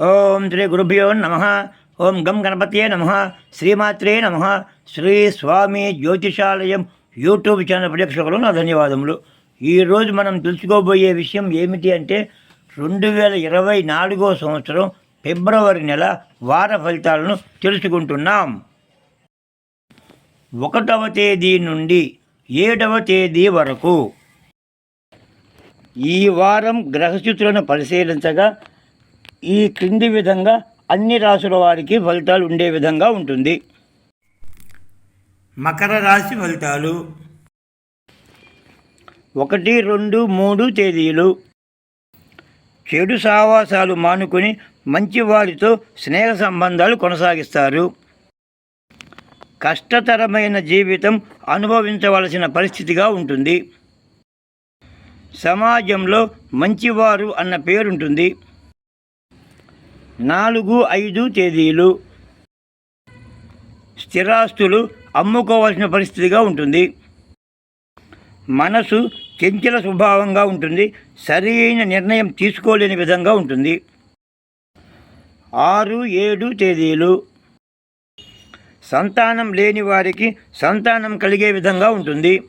ఓం శ్రీ గురుభ్యో నమ. ఓం గం గణపతియే నమ. శ్రీమాత్రే నమ. శ్రీ స్వామి జ్యోతిషాలయం యూట్యూబ్ ఛానల్ ప్రేక్షకులు నా ధన్యవాదములు. ఈరోజు మనం తెలుసుకోబోయే విషయం ఏమిటి అంటే రెండు వేల ఇరవై నాలుగో సంవత్సరం ఫిబ్రవరి నెల వార ఫలితాలను తెలుసుకుంటున్నాం. ఒకటవ తేదీ నుండి ఏడవ తేదీ వరకు ఈ వారం గ్రహస్థితులను పరిశీలించగా ఈ క్రింది విధంగా అన్ని రాసుల వారికి ఫలితాలు ఉండే విధంగా ఉంటుంది. మకర రాశి ఫలితాలు. ఒకటి రెండు మూడు తేదీలు. చెడు సావాసాలు మానుకొని మంచి వారితో స్నేహ సంబంధాలు కొనసాగిస్తారు. కష్టతరమైన జీవితం అనుభవించవలసిన పరిస్థితిగా ఉంటుంది. సమాజంలో మంచివారు అన్న పేరుంటుంది. నాలుగు ఐదు తేదీలు. స్థిరాస్తులు అమ్ముకోవాల్సిన పరిస్థితిగా ఉంటుంది. మనసు చెంచల స్వభావంగా ఉంటుంది. సరైన నిర్ణయం తీసుకోలేని విధంగా ఉంటుంది. ఆరు ఏడు తేదీలు. సంతానం లేని వారికి సంతానం కలిగే విధంగా ఉంటుంది.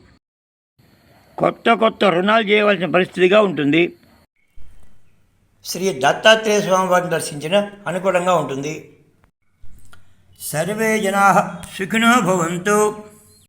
కొత్త కొత్త రుణాలు చేయవలసిన పరిస్థితిగా ఉంటుంది. శ్రీ దత్తాత్రేయ స్వామివారిని దర్శించిన అనుకూలంగా ఉంటుంది. సర్వే జనా సుఖినో భవంతు.